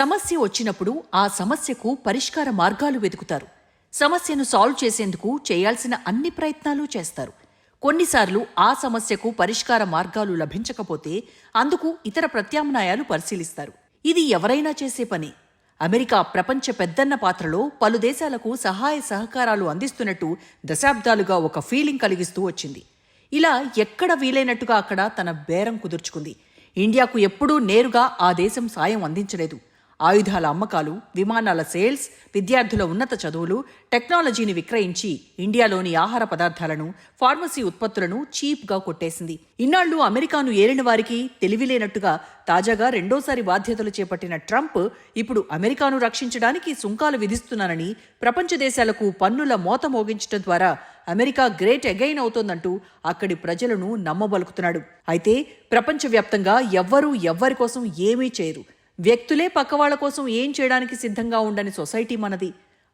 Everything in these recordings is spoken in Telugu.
సమస్య వచ్చినప్పుడు ఆ సమస్యకు పరిష్కార మార్గాలు వెతుకుతారు. సమస్యను సాల్వ్ చేసేందుకు చేయాల్సిన అన్ని ప్రయత్నాలు చేస్తారు. కొన్నిసార్లు ఆ సమస్యకు పరిష్కార మార్గాలు లభించకపోతే అందుకు ఇతర ప్రత్యామ్నాయాలు పరిశీలిస్తారు. ఇది ఎవరైనా చేసే పని. అమెరికా ప్రపంచ పెద్దన్న పాత్రలో పలు దేశాలకు సహాయ సహకారాలు అందిస్తున్నట్టు దశాబ్దాలుగా ఒక ఫీలింగ్ కలిగిస్తూ వచ్చింది. ఇలా ఎక్కడ వీలైనట్టుగా అక్కడ తన బేరం కుదుర్చుకుంది. ఇండియాకు ఎప్పుడూ నేరుగా ఆ దేశం సాయం అందించలేదు. ఆయుధాల అమ్మకాలు విమానాల సేల్స్ విద్యార్థుల ఉన్నత చదువులు టెక్నాలజీని విక్రయించి ఇండియాలోని ఆహార పదార్థాలను ఫార్మసీ ఉత్పత్తులను చీప్గా కొట్టేసింది. ఇన్నాళ్ళు అమెరికాను ఏలిన వారికి తెలివిలేనట్టుగా తాజాగా రెండోసారి బాధ్యతలు చేపట్టిన ట్రంప్ ఇప్పుడు అమెరికాను రక్షించడానికి సుంకాలు విధిస్తున్నానని ప్రపంచ దేశాలకు పన్నుల మోత మోగించడం ద్వారా అమెరికా గ్రేట్ అగైన్ అవుతోందంటూ అక్కడి ప్రజలను నమ్మబలుకుతున్నాడు. అయితే ప్రపంచవ్యాప్తంగా ఎవ్వరూ ఎవ్వరి కోసం ఏమీ చేయరు. వ్యక్తులే పక్కవాళ్ళ కోసం ఏం చేయడానికి సిద్ధంగా ఉండని సొసైటీ మనది.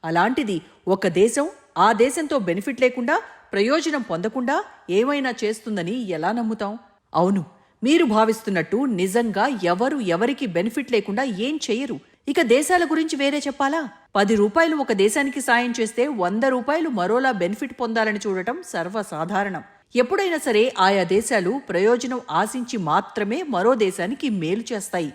అలాంటిది ఒక దేశం ఆ దేశంతో బెనిఫిట్ లేకుండా ప్రయోజనం పొందకుండా ఏమైనా చేస్తుందని ఎలా నమ్ముతాం? అవును మీరు భావిస్తున్నట్టు నిజంగా ఎవరు ఎవరికి బెనిఫిట్ లేకుండా ఏం చేయరు. ఇక దేశాల గురించి వేరే చెప్పాలా? పది రూపాయలు ఒక దేశానికి సాయం చేస్తే వంద రూపాయలు మరోలా బెనిఫిట్ పొందాలని చూడటం సర్వసాధారణం. ఎప్పుడైనా సరే ఆయా దేశాలు ప్రయోజనం ఆశించి మాత్రమే మరో దేశానికి మేలు చేస్తాయి.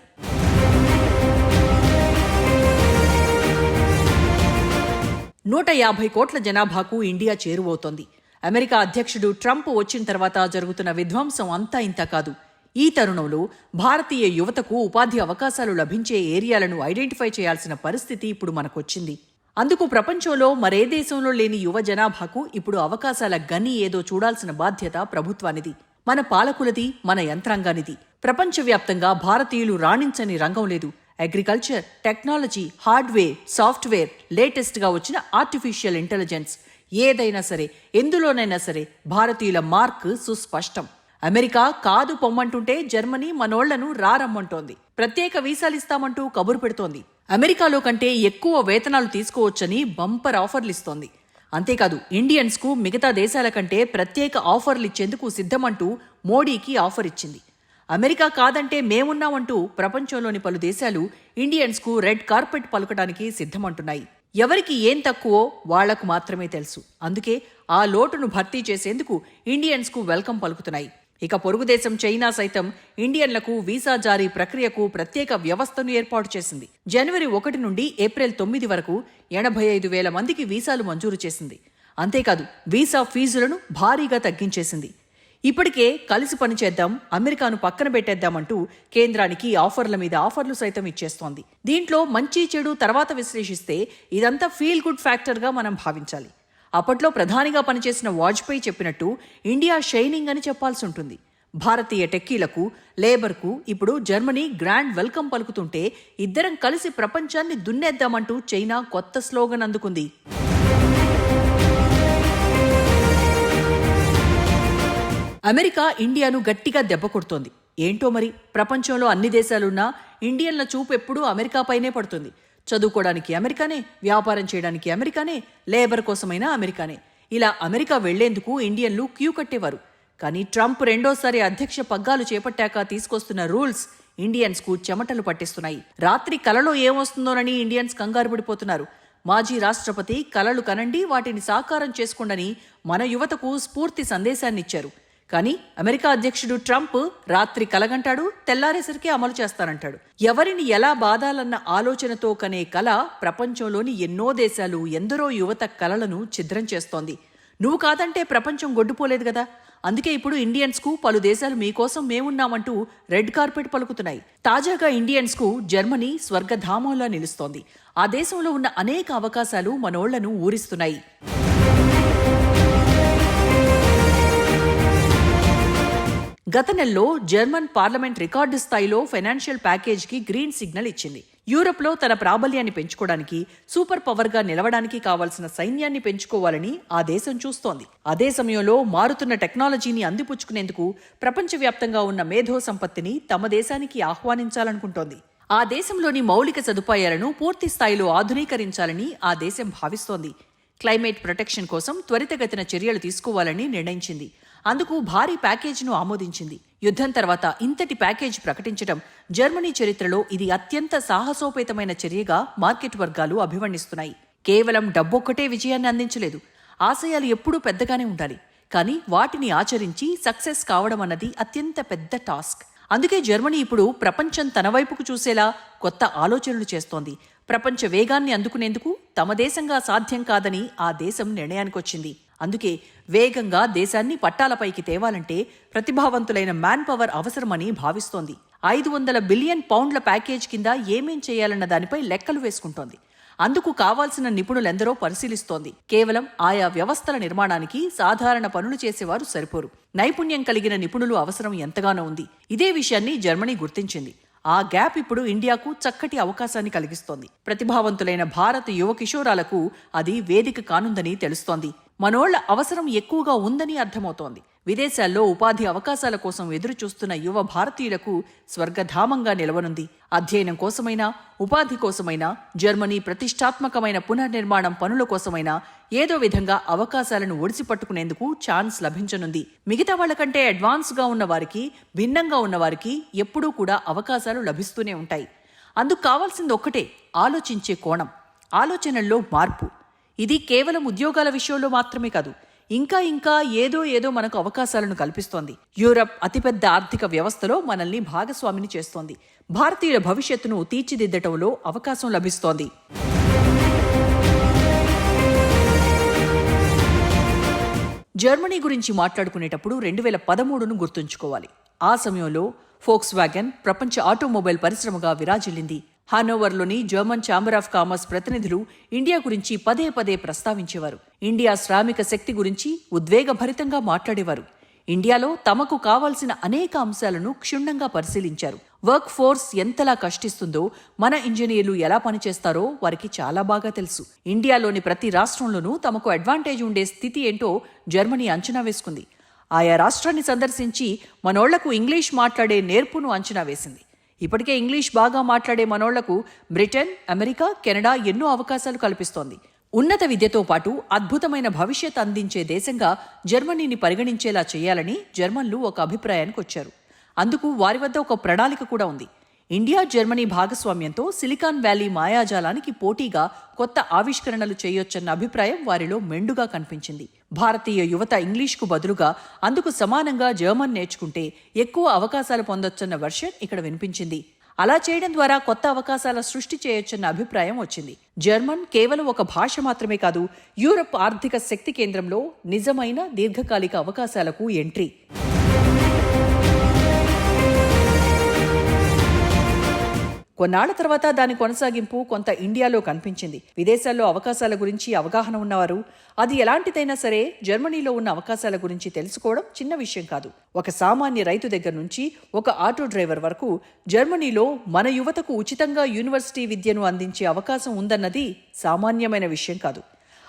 నూట యాభై కోట్ల జనాభాకు ఇండియా చేరువవుతోంది. అమెరికా అధ్యక్షుడు ట్రంప్ వచ్చిన తర్వాత జరుగుతున్న విధ్వంసం అంతా ఇంత కాదు. ఈ తరుణంలో భారతీయ యువతకు ఉపాధి అవకాశాలు లభించే ఏరియాలను ఐడెంటిఫై చేయాల్సిన పరిస్థితి ఇప్పుడు మనకొచ్చింది. అందుకు ప్రపంచంలో మరే దేశంలో లేని యువ జనాభాకు ఇప్పుడు అవకాశాల గని ఏదో చూడాల్సిన బాధ్యత ప్రభుత్వానిది. మన పాలకులది మన యంత్రాంగానిది. ప్రపంచవ్యాప్తంగా భారతీయులు రాణించని రంగం లేదు. అగ్రికల్చర్ టెక్నాలజీ హార్డ్వేర్ సాఫ్ట్వేర్ లేటెస్ట్గా వచ్చిన ఆర్టిఫిషియల్ ఇంటెలిజెన్స్. ఏదైనా సరే ఎందులోనైనా సరే భారతీయుల మార్క్ సుస్పష్టం. అమెరికా కాదు పొమ్మంటుంటే జర్మనీ మనోళ్ళను రారమ్మంటోంది. ప్రత్యేక వీసాలిస్తామంటూ కబురు పెడుతోంది. అమెరికాలో కంటే ఎక్కువ వేతనాలు తీసుకోవచ్చని బంపర్ ఆఫర్లు ఇస్తోంది. అంతేకాదు ఇండియన్స్కు మిగతా దేశాల కంటే ప్రత్యేక ఆఫర్లు ఇచ్చేందుకు సిద్ధమంటూ మోడీకి ఆఫర్ ఇచ్చింది. అమెరికా కాదంటే మేమున్నామంటూ ప్రపంచంలోని పలు దేశాలు ఇండియన్స్కు రెడ్ కార్పెట్ పలుకడానికి సిద్ధమంటున్నాయి. ఎవరికి ఏం తక్కువో వాళ్ళకు మాత్రమే తెలుసు. అందుకే ఆ లోటును భర్తీ చేసేందుకు ఇండియన్స్కు వెల్కమ్ పలుకుతున్నాయి. ఇక పొరుగు దేశం చైనా సైతం ఇండియన్లకు వీసా జారీ ప్రక్రియకు ప్రత్యేక వ్యవస్థను ఏర్పాటు చేసింది. జనవరి ఒకటి నుండి ఏప్రిల్ తొమ్మిది వరకు ఎనభై ఐదు వేల మందికి వీసాలు మంజూరు చేసింది. అంతేకాదు వీసా ఫీజులను భారీగా తగ్గించేసింది. ఇప్పటికే కలిసి పనిచేద్దాం అమెరికాను పక్కన పెట్టేద్దామంటూ కేంద్రానికి ఆఫర్ల మీద ఆఫర్లు సైతం ఇచ్చేస్తోంది. దీంట్లో మంచి చెడు తర్వాత విశ్లేషిస్తే ఇదంతా ఫీల్ గుడ్ ఫ్యాక్టర్గా మనం భావించాలి. అప్పట్లో ప్రధానిగా పనిచేసిన వాజ్పేయి చెప్పినట్టు ఇండియా షైనింగ్ అని చెప్పాల్సి ఉంటుంది. భారతీయ టెక్కీలకు లేబర్కు ఇప్పుడు జర్మనీ గ్రాండ్ వెల్కమ్ పలుకుతుంటే ఇద్దరం కలిసి ప్రపంచాన్ని దున్నేద్దామంటూ చైనా కొత్త స్లోగన్ అందుకుంది. అమెరికా ఇండియాను గట్టిగా దెబ్బ కొడుతోంది. ఏంటో మరి? ప్రపంచంలో అన్ని దేశాలున్నా ఇండియన్ల చూపు ఎప్పుడూ అమెరికాపైనే పడుతుంది. చదువుకోవడానికి అమెరికానే వ్యాపారం చేయడానికి అమెరికానే లేబర్ కోసమైనా అమెరికానే. ఇలా అమెరికా వెళ్ళేందుకు ఇండియన్లు క్యూ కట్టేవారు. కానీ ట్రంప్ రెండోసారి అధ్యక్ష పగ్గాలు చేపట్టాక తీసుకొస్తున్న రూల్స్ ఇండియన్స్కు చెమటలు పట్టిస్తున్నాయి. రాత్రి కలలో ఏమొస్తుందోనని ఇండియన్స్ కంగారు పడిపోతున్నారు. మాజీ రాష్ట్రపతి కలలు కనండి వాటిని సాకారం చేసుకోండని మన యువతకు స్ఫూర్తి సందేశాన్నిచ్చారు. కానీ అమెరికా అధ్యక్షుడు ట్రంప్ రాత్రి కలగంటాడు తెల్లారేసరికి అమలు చేస్తానంటాడు. ఎవరిని ఎలా బాధాలన్న ఆలోచనతో కనే కల ప్రపంచంలోని ఎన్నో దేశాలు ఎందరో యువత కలలను ఛిద్రం చేస్తోంది. నువ్వు కాదంటే ప్రపంచం గొడ్డుపోలేదు కదా? అందుకే ఇప్పుడు ఇండియన్స్కు పలు దేశాలు మీకోసం మేమున్నామంటూ రెడ్ కార్పెట్ పలుకుతున్నాయి. తాజాగా ఇండియన్స్కు జర్మనీ స్వర్గధామంలా నిలుస్తోంది. ఆ దేశంలో ఉన్న అనేక అవకాశాలు మనోళ్ళను ఊరిస్తున్నాయి. గత నెలలో జర్మన్ పార్లమెంట్ రికార్డు స్థాయిలో ఫైనాన్షియల్ ప్యాకేజ్కి గ్రీన్ సిగ్నల్ ఇచ్చింది. యూరప్లో తన ప్రాబల్యాన్ని పెంచుకోవడానికి సూపర్ పవర్గా నిలవడానికి కావాల్సిన సైన్యాన్ని పెంచుకోవాలని ఆ దేశం చూస్తోంది. అదే సమయంలో మారుతున్న టెక్నాలజీని అందిపుచ్చుకునేందుకు ప్రపంచవ్యాప్తంగా ఉన్న మేధో సంపత్తిని తమ దేశానికి ఆహ్వానించాలనుకుంటోంది. ఆ దేశంలోని మౌలిక సదుపాయాలను పూర్తి స్థాయిలో ఆధునీకరించాలని ఆ దేశం భావిస్తోంది. క్లైమేట్ ప్రొటెక్షన్ కోసం త్వరితగతిన చర్యలు తీసుకోవాలని నిర్ణయించింది. అందుకు భారీ ప్యాకేజీను ఆమోదించింది. యుద్ధం తర్వాత ఇంతటి ప్యాకేజ్ ప్రకటించడం జర్మనీ చరిత్రలో ఇది అత్యంత సాహసోపేతమైన చర్యగా మార్కెట్ వర్గాలు అభివర్ణిస్తున్నాయి. కేవలం డబ్బొక్కటే విజయాన్ని అందించలేదు. ఆశయాలు ఎప్పుడూ పెద్దగానే ఉండాలి. కానీ వాటిని ఆచరించి సక్సెస్ కావడం అన్నది అత్యంత పెద్ద టాస్క్. అందుకే జర్మనీ ఇప్పుడు ప్రపంచం తన వైపుకు చూసేలా కొత్త ఆలోచనలు చేస్తోంది. ప్రపంచ వేగాన్ని అందుకునేందుకు తమ దేశంగా సాధ్యం కాదని ఆ దేశం నిర్ణయానికొచ్చింది. అందుకే వేగంగా దేశాన్ని పట్టాలపైకి తేవాలంటే ప్రతిభావంతులైన మ్యాన్ పవర్ అవసరమని భావిస్తోంది. ఐదు వందల బిలియన్ పౌండ్ల ప్యాకేజ్ కింద ఏమేం చేయాలన్న దానిపై లెక్కలు వేసుకుంటోంది. అందుకు కావాల్సిన నిపుణులెందరో పరిశీలిస్తోంది. కేవలం ఆయా వ్యవస్థల నిర్మాణానికి సాధారణ పనులు చేసేవారు సరిపోరు. నైపుణ్యం కలిగిన నిపుణులు అవసరం ఎంతగానో ఉంది. ఇదే విషయాన్ని జర్మనీ గుర్తించింది. ఆ గ్యాప్ ఇప్పుడు ఇండియాకు చక్కటి అవకాశాన్ని కలిగిస్తోంది. ప్రతిభావంతులైన భారత యువ కిషోరాలకు అది వేదిక కానుందని తెలుస్తోంది. మనోళ్ళ అవసరం ఎక్కువగా ఉందని అర్థమవుతోంది. విదేశాల్లో ఉపాధి అవకాశాల కోసం ఎదురు చూస్తున్న యువ భారతీయులకు స్వర్గధామంగా నిలవనుంది. అధ్యయనం కోసమైనా ఉపాధి కోసమైనా జర్మనీ ప్రతిష్టాత్మకమైన పునర్నిర్మాణం పనుల కోసమైనా ఏదో విధంగా అవకాశాలను ఒడిసిపట్టుకునేందుకు ఛాన్స్ లభించనుంది. మిగతా వాళ్ళకంటే అడ్వాన్స్గా ఉన్న వారికి భిన్నంగా ఉన్నవారికి ఎప్పుడూ కూడా అవకాశాలు లభిస్తూనే ఉంటాయి. అందుకు కావాల్సింది ఒక్కటే ఆలోచించే కోణం. ఆలోచనల్లో మార్పు. ఇది కేవలం ఉద్యోగాల విషయంలో మాత్రమే కాదు ఇంకా ఇంకా ఏదో ఏదో మనకు అవకాశాలను కల్పిస్తోంది. యూరప్ అతిపెద్ద ఆర్థిక వ్యవస్థలో మనల్ని భాగస్వామిని చేస్తోంది. భారతీయుల భవిష్యత్తును తీర్చిదిద్దటంలో అవకాశం లభిస్తోంది. జర్మనీ గురించి మాట్లాడుకునేటప్పుడు రెండు వేల పదమూడును గుర్తుంచుకోవాలి. ఆ సమయంలో ఫోక్స్ వ్యాగన్ ప్రపంచ ఆటోమొబైల్ పరిశ్రమగా విరాజిల్లింది. హానోవర్లోని జర్మన్ ఛాంబర్ ఆఫ్ కామర్స్ ప్రతినిధులు ఇండియా గురించి పదే పదే ప్రస్తావించేవారు. ఇండియా శ్రామిక శక్తి గురించి ఉద్వేగభరితంగా మాట్లాడేవారు. ఇండియాలో తమకు కావాల్సిన అనేక అంశాలను క్షుణ్ణంగా పరిశీలించారు. వర్క్ ఫోర్స్ ఎంతలా కష్టిస్తుందో మన ఇంజనీర్లు ఎలా పనిచేస్తారో వారికి చాలా బాగా తెలుసు. ఇండియాలోని ప్రతి రాష్ట్రంలోనూ తమకు అడ్వాంటేజ్ ఉండే స్థితి ఏంటో జర్మనీ అంచనా వేసుకుంది. ఆయా రాష్ట్రాన్ని సందర్శించి మనోళ్ళకు ఇంగ్లీష్ మాట్లాడే నేర్పును అంచనా వేసింది. ఇప్పటికే ఇంగ్లీష్ బాగా మాట్లాడే మనోళ్ళకు బ్రిటన్ అమెరికా కెనడా ఎన్నో అవకాశాలు కల్పిస్తోంది. ఉన్నత విద్యతో పాటు అద్భుతమైన భవిష్యత్ అందించే దేశంగా జర్మనీని పరిగణించేలా చేయాలని జర్మన్లు ఒక అభిప్రాయానికి వచ్చారు అందుకు వారి వద్ద ఒక ప్రణాళిక కూడా ఉంది. ఇండియా జర్మనీ భాగస్వామ్యంతో సిలికాన్ వ్యాలీ మాయాజాలానికి పోటీగా కొత్త ఆవిష్కరణలు చేయొచ్చన్న అభిప్రాయం వారిలో మెండుగా కనిపించింది. భారతీయ యువత ఇంగ్లీష్కు బదులుగా అందుకు సమానంగా జర్మన్ నేర్చుకుంటే ఎక్కువ అవకాశాలు పొందొచ్చన్న వర్షన్ ఇక్కడ వినిపించింది. అలా చేయడం ద్వారా కొత్త అవకాశాల సృష్టి చేయొచ్చన్న అభిప్రాయం వచ్చింది. జర్మన్ కేవలం ఒక భాష మాత్రమే కాదు యూరప్ ఆర్థిక శక్తి కేంద్రంలో నిజమైన దీర్ఘకాలిక అవకాశాలకు ఎంట్రీ. కొన్నాళ్ళ తర్వాత దాని కొనసాగింపు కొంత ఇండియాలో కనిపించింది. విదేశాల్లో అవకాశాల గురించి అవగాహన ఉన్నవారు అది ఎలాంటిదైనా సరే జర్మనీలో ఉన్న అవకాశాల గురించి తెలుసుకోవడం చిన్న విషయం కాదు. ఒక సామాన్య రైతు దగ్గర నుంచి ఒక ఆటో డ్రైవర్ వరకు జర్మనీలో మన యువతకు ఉచితంగా యూనివర్సిటీ విద్యను అందించే అవకాశం ఉందన్నది సామాన్యమైన విషయం కాదు.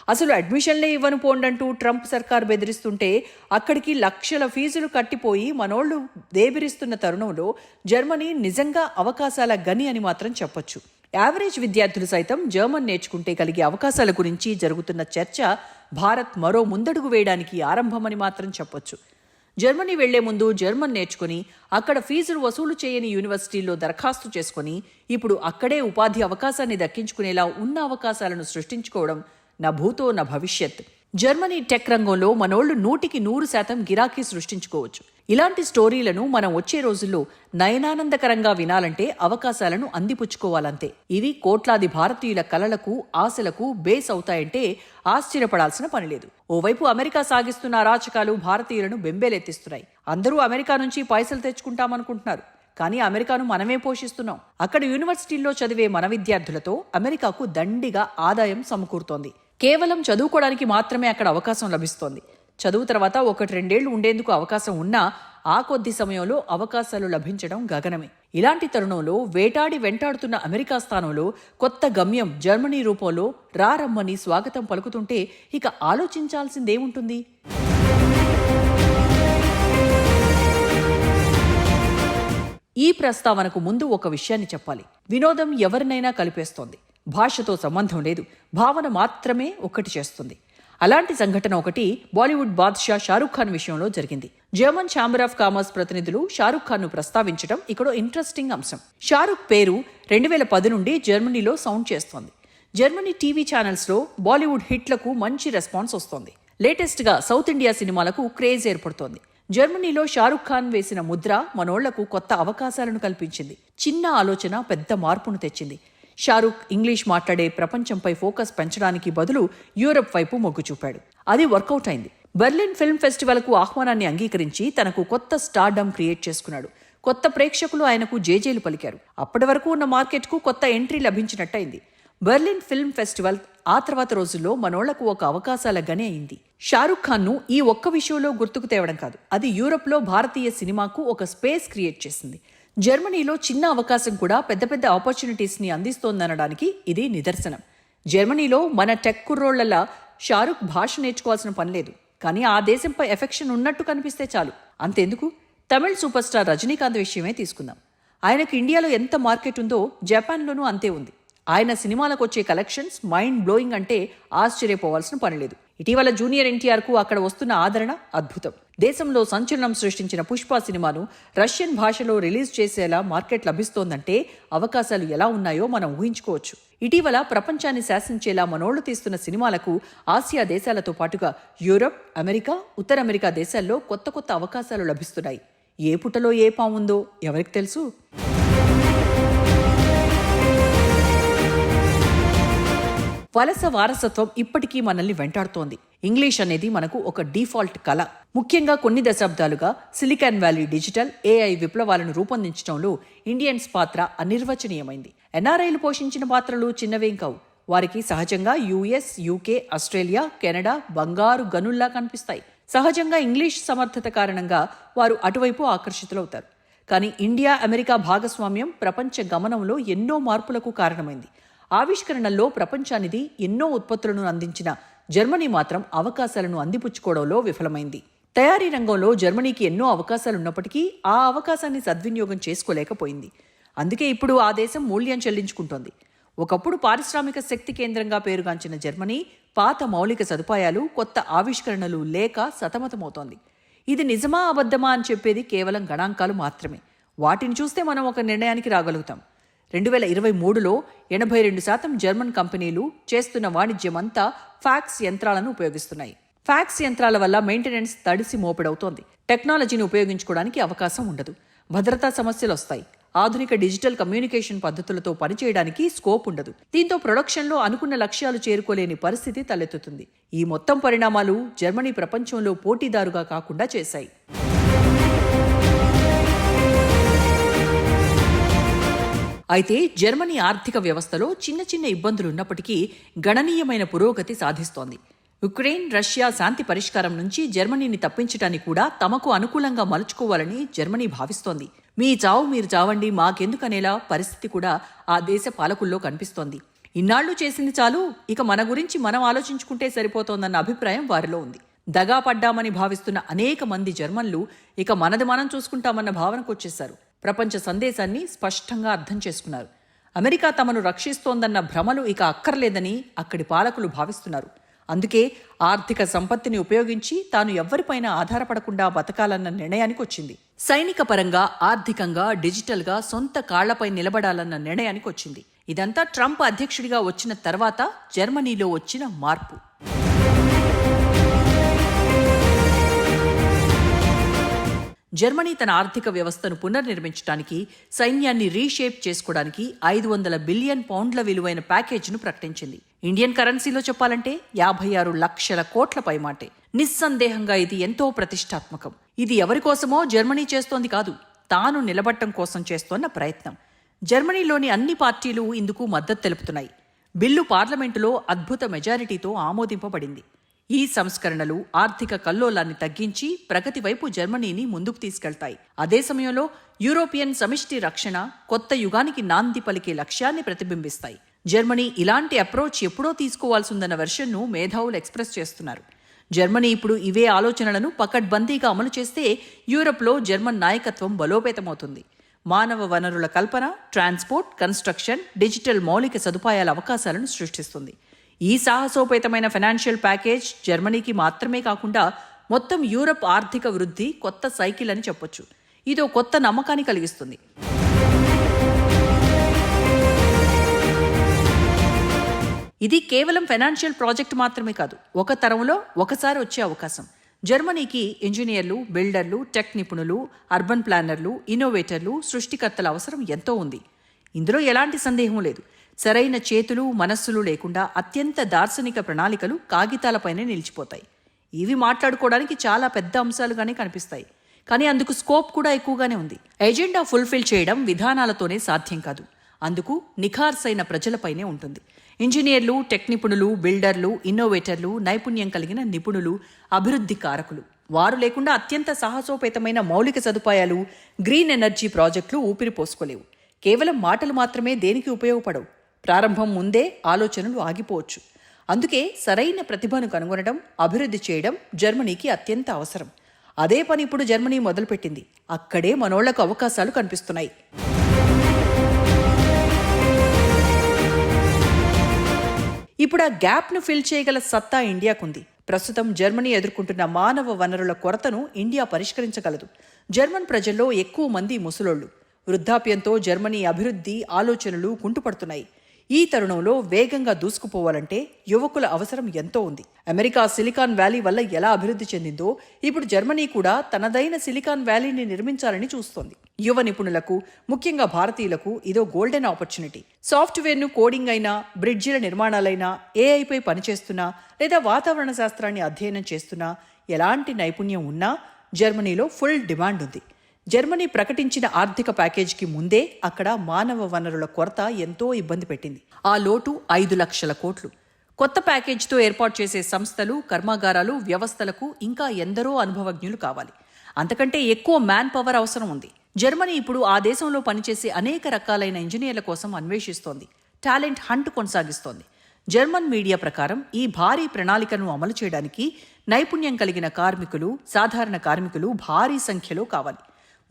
అసలు అడ్మిషన్లే ఇవ్వను పోండంటూ ట్రంప్ సర్కార్ బెదిరిస్తుంటే అక్కడికి లక్షల ఫీజులు కట్టిపోయి మనోళ్ళు దేబిరిస్తున్న తరుణంలో జర్మనీ నిజంగా అవకాశాల గని అని మాత్రం చెప్పొచ్చు. యావరేజ్ విద్యార్థులు సైతం జర్మన్ నేర్చుకుంటే కలిగే అవకాశాల గురించి జరుగుతున్న చర్చ భారత్ మరో ముందడుగు వేయడానికి ఆరంభమని మాత్రం చెప్పొచ్చు. జర్మనీ వెళ్ళే ముందు జర్మన్ నేర్చుకుని అక్కడ ఫీజులు వసూలు చేయని యూనివర్సిటీల్లో దరఖాస్తు చేసుకుని ఇప్పుడు అక్కడే ఉపాధి అవకాశాన్ని దక్కించుకునేలా ఉన్న అవకాశాలను సృష్టించుకోవడం నా భూతో నా భవిష్యత్. జర్మనీ టెక్ రంగంలో మనోళ్ళు నూటికి నూరు శాతం గిరాకీ సృష్టించుకోవచ్చు. ఇలాంటి స్టోరీలను మనం వచ్చే రోజుల్లో నయనానందకరంగా వినాలంటే అవకాశాలను అందిపుచ్చుకోవాలంతే. ఇవి కోట్లాది భారతీయుల కలలకు ఆశలకు బేస్ అవుతాయంటే ఆశ్చర్యపడాల్సిన పనిలేదు ఓవైపు అమెరికా సాగిస్తున్న అరాచకాలు భారతీయులను బెంబేలెత్తిస్తున్నాయి. అందరూ అమెరికా నుంచి పైసలు తెచ్చుకుంటామనుకుంటున్నారు. కానీ అమెరికాను మనమే పోషిస్తున్నాం. అక్కడ యూనివర్సిటీల్లో చదివే మన విద్యార్థులతో అమెరికాకు దండిగా ఆదాయం సమకూరుతోంది. కేవలం చదువుకోవడానికి మాత్రమే అక్కడ అవకాశం లభిస్తోంది. చదువు తర్వాత ఒకటి రెండేళ్ళు ఉండేందుకు అవకాశం ఉన్నా ఆ కొద్ది సమయంలో అవకాశాలు లభించడం గగనమే. ఇలాంటి తరుణంలో వేటాడి వెంటాడుతున్న అమెరికా స్థానంలో కొత్త గమ్యం జర్మనీ రూపంలో రారమ్మని స్వాగతం పలుకుతుంటే ఇక ఆలోచించాల్సిందేముంటుంది? ఈ ప్రస్తావనకు ముందు ఒక విషయాన్ని చెప్పాలి. వినోదం ఎవరినైనా కలిపేస్తోంది. భాషతో సంబంధం లేదు. భావన మాత్రమే ఒక్కటి చేస్తుంది. అలాంటి సంఘటన ఒకటి బాలీవుడ్ బాద్షా షారూఖ్ ఖాన్ విషయంలో జరిగింది. జర్మన్ ఛాంబర్ ఆఫ్ కామర్స్ ప్రతినిధులు షారూఖ్ ఖాన్ను ప్రస్తావించడం ఇక్కడ ఇంట్రెస్టింగ్ అంశం. షారూఖ్ పేరు రెండు వేల పది నుండి జర్మనీలో సౌండ్ చేస్తోంది. జర్మనీ టీవీ ఛానల్స్లో బాలీవుడ్ హిట్లకు మంచి రెస్పాన్స్ వస్తోంది. లేటెస్ట్గా సౌత్ ఇండియా సినిమాలకు క్రేజ్ ఏర్పడుతోంది. జర్మనీలో షారుఖ్ ఖాన్ వేసిన ముద్ర మనోళ్ళకు కొత్త అవకాశాలను కల్పించింది. చిన్న ఆలోచన పెద్ద మార్పును తెచ్చింది. షారూక్ ఇంగ్లీష్ మాట్లాడే ప్రపంచంపై ఫోకస్ పెంచడానికి బదులు యూరప్ వైపు మొగ్గు చూపాడు. అది వర్కౌట్ అయింది. బెర్లిన్ ఫిల్మ్ ఫెస్టివల్కు ఆహ్వానాన్ని అంగీకరించి తనకు కొత్త స్టార్డమ్ క్రియేట్ చేసుకున్నాడు. కొత్త ప్రేక్షకులు ఆయనకు జేజేలు పలికారు. అప్పటి వరకు ఉన్న మార్కెట్కు కొత్త ఎంట్రీ లభించినట్టయింది. బెర్లిన్ ఫిల్మ్ ఫెస్టివల్ ఆ తర్వాత రోజుల్లో మనోళ్ళకు ఒక అవకాశాల గని అయింది. షారుఖ్ ఖాన్ను ఈ ఒక్క విషయంలో గుర్తుకు తేవడం కాదు. అది యూరప్లో భారతీయ సినిమాకు ఒక స్పేస్ క్రియేట్ చేసింది. జర్మనీలో చిన్న అవకాశం కూడా పెద్ద పెద్ద ఆపర్చునిటీస్ని అందిస్తోందనడానికి ఇది నిదర్శనం. జర్మనీలో మన టెక్ కుర్రోళ్ళలా షారుఖ్ భాష నేర్చుకోవాల్సిన పని లేదు. కానీ ఆ దేశంపై ఎఫెక్షన్ ఉన్నట్టు కనిపిస్తే చాలు. అంతెందుకు? తమిళ్ సూపర్ స్టార్ రజనీకాంత్ విషయమే తీసుకుందాం. ఆయనకు ఇండియాలో ఎంత మార్కెట్ ఉందో జపాన్లోనూ అంతే ఉంది. ఆయన సినిమాలకు వచ్చే కలెక్షన్స్ మైండ్ బ్లోయింగ్ అంటే ఆశ్చర్యపోవాల్సిన పని లేదు. ఇటీవల జూనియర్ ఎన్టీఆర్కు అక్కడ వస్తున్న ఆదరణ అద్భుతం. దేశంలో సంచలనం సృష్టించిన పుష్ప సినిమాను రష్యన్ భాషలో రిలీజ్ చేసేలా మార్కెట్ లభిస్తోందంటే అవకాశాలు ఎలా ఉన్నాయో మనం ఊహించుకోవచ్చు. ఇటీవల ప్రపంచాన్ని శాసించేలా మనోళ్ళు తీస్తున్న సినిమాలకు ఆసియా దేశాలతో పాటుగా యూరప్ అమెరికా ఉత్తర అమెరికా దేశాల్లో కొత్త కొత్త అవకాశాలు లభిస్తున్నాయి. ఏ పుటలో ఏ పాముందో ఎవరికి తెలుసు? వలస వారసత్వం ఇప్పటికీ మనల్ని వెంటాడుతోంది. ఇంగ్లీష్ అనేది మనకు ఒక డిఫాల్ట్ కళ. ముఖ్యంగా కొన్ని దశాబ్దాలుగా సిలికాన్ వ్యాలీ డిజిటల్ ఏఐ విప్లవాలను రూపొందించడంలో ఇండియన్స్ పాత్ర అనిర్వచనీయమైంది. ఎన్ఆర్ఐలు పోషించిన పాత్రలు చిన్నవేం కావు. వారికి సహజంగా యుఎస్ యూకే ఆస్ట్రేలియా కెనడా బంగారు గనుల్లా కనిపిస్తాయి. సహజంగా ఇంగ్లీష్ సమర్థత కారణంగా వారు అటువైపు ఆకర్షితులవుతారు. కానీ ఇండియా అమెరికా భాగస్వామ్యం ప్రపంచ గమనంలో ఎన్నో మార్పులకు కారణమైంది. ఆవిష్కరణల్లో ప్రపంచానిది ఎన్నో ఉత్పత్తులను అందించిన జర్మనీ మాత్రం అవకాశాలను అందిపుచ్చుకోవడంలో విఫలమైంది. తయారీ రంగంలో జర్మనీకి ఎన్నో అవకాశాలున్నప్పటికీ ఆ అవకాశాన్ని సద్వినియోగం చేసుకోలేకపోయింది. అందుకే ఇప్పుడు ఆ దేశం మూల్యం చెల్లించుకుంటోంది. ఒకప్పుడు పారిశ్రామిక శక్తి కేంద్రంగా పేరుగాంచిన జర్మనీ పాత మౌలిక సదుపాయాలు కొత్త ఆవిష్కరణలు లేక సతమతమవుతోంది. ఇది నిజమా అబద్ధమా అని చెప్పేది కేవలం గణాంకాలు మాత్రమే. వాటిని చూస్తే మనం ఒక నిర్ణయానికి రాగలుగుతాం. రెండు వేల ఇరవై మూడులో ఎనభై రెండు శాతం జర్మన్ కంపెనీలు చేస్తున్న వాణిజ్యం అంతా ఫ్యాక్స్ యంత్రాలను ఉపయోగిస్తున్నాయి. ఫ్యాక్స్ యంత్రాల వల్ల మెయింటెనెన్స్ తడిసి మోపెడవుతోంది. టెక్నాలజీని ఉపయోగించుకోవడానికి అవకాశం ఉండదు. భద్రతా సమస్యలు వస్తాయి. ఆధునిక డిజిటల్ కమ్యూనికేషన్ పద్ధతులతో పనిచేయడానికి స్కోప్ ఉండదు. దీంతో ప్రొడక్షన్లో అనుకున్న లక్ష్యాలు చేరుకోలేని పరిస్థితి తలెత్తుతుంది. ఈ మొత్తం పరిణామాలు జర్మనీ ప్రపంచంలో పోటీదారుగా కాకుండా చేశాయి. అయితే జర్మనీ ఆర్థిక వ్యవస్థలో చిన్న చిన్న ఇబ్బందులు ఉన్నప్పటికీ గణనీయమైన పురోగతి సాధిస్తోంది. ఉక్రెయిన్ రష్యా శాంతి పరిష్కారం నుంచి జర్మనీని తప్పించటానికి కూడా తమకు అనుకూలంగా మలుచుకోవాలని జర్మనీ భావిస్తోంది. మీ చావు మీరు చావండి మాకెందుకనేలా పరిస్థితి కూడా ఆ దేశ పాలకుల్లో కనిపిస్తోంది. ఇన్నాళ్ళు చేసింది చాలు ఇక మన గురించి మనం ఆలోచించుకుంటే సరిపోతోందన్న అభిప్రాయం వారిలో ఉంది. దగా పడ్డామని భావిస్తున్న అనేక మంది జర్మన్లు ఇక మనది మనం చూసుకుంటామన్న భావనకు వచ్చేశారు ప్రపంచ సందేశాన్ని స్పష్టంగా అర్థం చేసుకున్నారు. అమెరికా తమను రక్షిస్తోందన్న భ్రమలు ఇక అక్కర్లేదని అక్కడి పాలకులు భావిస్తున్నారు. అందుకే ఆర్థిక సంపత్తిని ఉపయోగించి తాను ఎవ్వరిపైన ఆధారపడకుండా బతకాలన్న నిర్ణయానికి వచ్చింది. సైనిక పరంగా ఆర్థికంగా డిజిటల్గా సొంత కాళ్ళపై నిలబడాలన్న నిర్ణయానికి వచ్చింది. ఇదంతా ట్రంప్ అధ్యక్షుడిగా వచ్చిన తర్వాత జర్మనీలో వచ్చిన మార్పు. జర్మనీ తన ఆర్థిక వ్యవస్థను పునర్నిర్మించడానికి సైన్యాన్ని రీషేప్ చేసుకోవడానికి ఐదు వందల బిలియన్ పౌండ్ల విలువైన ప్యాకేజీను ప్రకటించింది. ఇండియన్ కరెన్సీలో చెప్పాలంటే యాభై ఆరు లక్షల కోట్ల పైమాటే. నిస్సందేహంగా ఇది ఎంతో ప్రతిష్టాత్మకం. ఇది ఎవరి కోసమో జర్మనీ చేస్తోంది కాదు తాను నిలబట్టం కోసం చేస్తోన్న ప్రయత్నం. జర్మనీలోని అన్ని పార్టీలు ఇందుకు మద్దతు తెలుపుతున్నాయి. బిల్లు పార్లమెంటులో అద్భుత మెజారిటీతో ఆమోదింపబడింది. ఈ సంస్కరణలు ఆర్థిక కల్లోలాన్ని తగ్గించి ప్రగతి వైపు జర్మనీని ముందుకు తీసుకెళ్తాయి. అదే సమయంలో యూరోపియన్ సమిష్టి రక్షణ కొత్త యుగానికి నాంది పలికే లక్ష్యాన్ని ప్రతిబింబిస్తాయి. జర్మనీ ఇలాంటి అప్రోచ్ ఎప్పుడో తీసుకోవాల్సిందన్న వెర్షన్ను మేధావులు ఎక్స్ప్రెస్ చేస్తున్నారు. జర్మనీ ఇప్పుడు ఇవే ఆలోచనలను పకడ్బందీగా అమలు చేస్తే యూరప్లో జర్మన్ నాయకత్వం బలోపేతమవుతుంది. మానవ వనరుల కల్పన ట్రాన్స్పోర్ట్ కన్స్ట్రక్షన్ డిజిటల్ మౌలిక సదుపాయాల అవకాశాలను సృష్టిస్తుంది. ఈ సాహసోపేతమైన ఫైనాన్షియల్ ప్యాకేజ్ జర్మనీకి మాత్రమే కాకుండా మొత్తం యూరప్ ఆర్థిక వృద్ధి కొత్త సైకిల్ అని చెప్పొచ్చు. ఇదో కొత్త నమ్మకాన్ని కలిగిస్తుంది. ఇది కేవలం ఫైనాన్షియల్ ప్రాజెక్ట్ మాత్రమే కాదు ఒక తరంలో ఒకసారి వచ్చే అవకాశం. జర్మనీకి ఇంజనీర్లు బిల్డర్లు టెక్ నిపుణులు అర్బన్ ప్లానర్లు ఇన్నోవేటర్లు సృష్టికర్తల అవసరం ఎంతో ఉంది. ఇందులో ఎలాంటి సందేహం లేదు. సరైన చేతులు మనస్సులు లేకుండా అత్యంత దార్శనిక ప్రణాళికలు కాగితాలపైనే నిలిచిపోతాయి. ఇవి మాట్లాడుకోవడానికి చాలా పెద్ద అంశాలుగానే కనిపిస్తాయి. కానీ అందుకు స్కోప్ కూడా ఎక్కువగానే ఉంది. ఎజెండా ఫుల్ఫిల్ చేయడం విధానాలతోనే సాధ్యం కాదు. అందుకు నిఖార్సైన ప్రజలపైనే ఉంటుంది. ఇంజనీర్లు టెక్ నిపుణులు బిల్డర్లు ఇన్నోవేటర్లు నైపుణ్యం కలిగిన నిపుణులు అభివృద్ధి కారకులు. వారు లేకుండా అత్యంత సాహసోపేతమైన మౌలిక సదుపాయాలు గ్రీన్ ఎనర్జీ ప్రాజెక్టులు ఊపిరి పోసుకోలేవు. కేవలం మాటలు మాత్రమే దేనికి ఉపయోగపడవు. ప్రారంభం ముందే ఆలోచనలు ఆగిపోవచ్చు. అందుకే సరైన ప్రతిభను కనుగొనడం అభివృద్ధి చేయడం జర్మనీకి అత్యంత అవసరం. అదే పని ఇప్పుడు జర్మనీ మొదలుపెట్టింది. అక్కడే మనోళ్ళకు అవకాశాలు కనిపిస్తున్నాయి. ఇప్పుడు ఆ గ్యాప్ను ఫిల్ చేయగల సత్తా ఇండియాకుంది. ప్రస్తుతం జర్మనీ ఎదుర్కొంటున్న మానవ వనరుల కొరతను ఇండియా పరిష్కరించగలదు. జర్మన్ ప్రజల్లో ఎక్కువ మంది ముసలోళ్ళు వృద్ధాప్యంతో జర్మనీ అభివృద్ధి ఆలోచనలు కుంటుపడుతున్నాయి. ఈ తరుణంలో వేగంగా దూసుకుపోవాలంటే యువకుల అవసరం ఎంతో ఉంది. అమెరికా సిలికాన్ వ్యాలీ వల్ల ఎలా అభివృద్ధి చెందిందో ఇప్పుడు జర్మనీ కూడా తనదైన సిలికాన్ వ్యాలీని నిర్మించాలని చూస్తోంది. యువ నిపుణులకు ముఖ్యంగా భారతీయులకు ఇదో గోల్డెన్ ఆపర్చునిటీ. సాఫ్ట్వేర్ను కోడింగ్ అయినా బ్రిడ్జిల నిర్మాణాలైనా ఏఐపై పనిచేస్తున్నా లేదా వాతావరణ శాస్త్రాన్ని అధ్యయనం చేస్తున్నా ఎలాంటి నైపుణ్యం ఉన్నా జర్మనీలో ఫుల్ డిమాండ్ ఉంది. జర్మనీ ప్రకటించిన ఆర్థిక ప్యాకేజీకి ముందే అక్కడ మానవ వనరుల కొరత ఎంతో ఇబ్బంది పెట్టింది. ఆ లోటు ఐదు లక్షల కోట్లు. కొత్త ప్యాకేజీతో ఏర్పాటు చేసే సంస్థలు కర్మాగారాలు వ్యవస్థలకు ఇంకా ఎందరో అనుభవజ్ఞులు కావాలి. అంతకంటే ఎక్కువ మ్యాన్ పవర్ అవసరం ఉంది. జర్మనీ ఇప్పుడు ఆ దేశంలో పనిచేసే అనేక రకాలైన ఇంజనీర్ల కోసం అన్వేషిస్తోంది. టాలెంట్ హంట్ కొనసాగిస్తోంది. జర్మన్ మీడియా ప్రకారం ఈ భారీ ప్రణాళికను అమలు చేయడానికి నైపుణ్యం కలిగిన కార్మికులు సాధారణ కార్మికులు భారీ సంఖ్యలో కావాలి.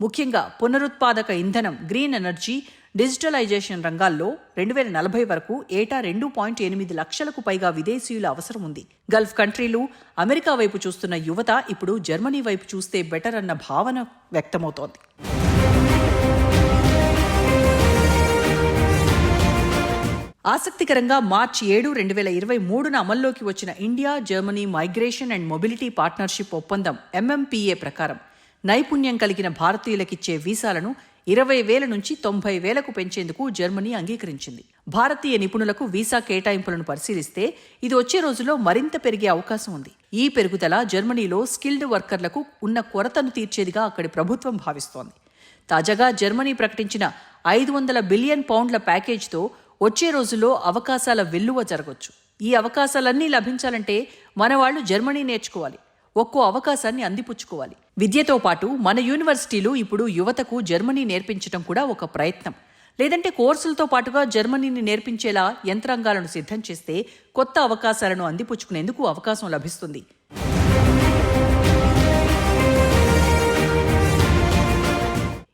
ముఖ్యంగా పునరుత్పాదక ఇంధనం గ్రీన్ ఎనర్జీ డిజిటలైజేషన్ రంగాల్లో రెండు వేల నలభై వరకు ఏటా రెండు పాయింట్ ఎనిమిది లక్షలకు పైగా విదేశీయుల అవసరం ఉంది. గల్ఫ్ కంట్రీలు అమెరికా వైపు చూస్తున్న యువత ఇప్పుడు జర్మనీ వైపు చూస్తే బెటర్ అన్న భావన వ్యక్తమవుతోంది. ఆసక్తికరంగా మార్చి ఏడు రెండు వేల ఇరవై మూడున అమల్లోకి వచ్చిన India Germany migration and mobility partnership ఒప్పందం ఎంఎంపీఏ ప్రకారం నైపుణ్యం కలిగిన భారతీయులకిచ్చే వీసాలను ఇరవై వేల నుంచి తొంభై వేలకు పెంచేందుకు జర్మనీ అంగీకరించింది. భారతీయ నిపుణులకు వీసా కేటాయింపులను పరిశీలిస్తే ఇది వచ్చే రోజుల్లో మరింత పెరిగే అవకాశం ఉంది. ఈ పెరుగుదల జర్మనీలో స్కిల్డ్ వర్కర్లకు ఉన్న కొరతను తీర్చేదిగా అక్కడి ప్రభుత్వం భావిస్తోంది. తాజాగా జర్మనీ ప్రకటించిన ఐదు వందల బిలియన్ పౌండ్ల ప్యాకేజ్తో వచ్చే రోజుల్లో అవకాశాల వెల్లువ జరగొచ్చు. ఈ అవకాశాలన్నీ లభించాలంటే మనవాళ్ళు జర్మనీ నేర్చుకోవాలి. ఒక్కో అవకాశాన్ని అందిపుచ్చుకోవాలి. విద్యతో పాటు మన యూనివర్సిటీలు ఇప్పుడు యువతకు జర్మనీ నేర్పించడం కూడా ఒక ప్రయత్నం. లేదంటే కోర్సులతో పాటుగా జర్మనీని నేర్పించేలా యంత్రాంగాలను సిద్ధం చేస్తే కొత్త అవకాశాలను అందిపుచ్చుకునేందుకు అవకాశం లభిస్తుంది.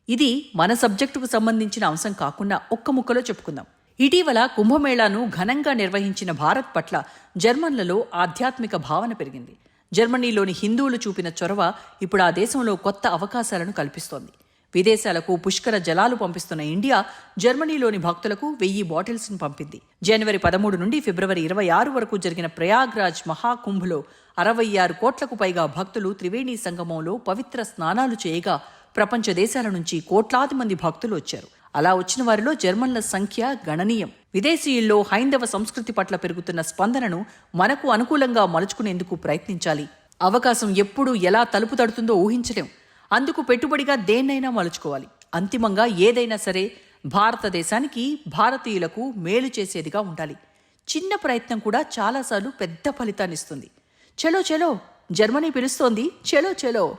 ఇది మన సబ్జెక్టుకు సంబంధించిన అంశం కాకుండా ఒక్క ముక్కలో చెప్పుకుందాం. ఇటీవల కుంభమేళాను ఘనంగా నిర్వహించిన భారత్ పట్ల జర్మన్లలో ఆధ్యాత్మిక భావన పెరిగింది. జర్మనీలోని హిందువులు చూపిన చొరవ ఇప్పుడు ఆ దేశంలో కొత్త అవకాశాలను కల్పిస్తోంది. విదేశాలకు పుష్కర జలాలు పంపిస్తున్న ఇండియా జర్మనీలోని భక్తులకు వెయ్యి బాటిల్స్ను పంపింది. జనవరి పదమూడు నుండి ఫిబ్రవరి ఇరవై ఆరు వరకు జరిగిన ప్రయాగ్రాజ్ మహాకుంభ్లో అరవై ఆరు కోట్లకు పైగా భక్తులు త్రివేణి సంగమంలో పవిత్ర స్నానాలు చేయగా ప్రపంచ దేశాల నుంచి కోట్లాది మంది భక్తులు వచ్చారు. అలా వచ్చిన వారిలో జర్మన్ల సంఖ్య గణనీయం. విదేశీయుల్లో హైందవ సంస్కృతి పట్ల పెరుగుతున్న స్పందనను మనకు అనుకూలంగా మలుచుకునేందుకు ప్రయత్నించాలి. అవకాశం ఎప్పుడు ఎలా తలుపు తడుతుందో ఊహించలేం. అందుకు పెట్టుబడిగా దేన్నైనా మలుచుకోవాలి. అంతిమంగా ఏదైనా సరే భారతదేశానికి భారతీయులకు మేలు చేసేదిగా ఉండాలి. చిన్న ప్రయత్నం కూడా చాలాసార్లు పెద్ద ఫలితాన్నిస్తుంది చలో చలో జర్మనీ పిలుస్తోంది. చలో చలో.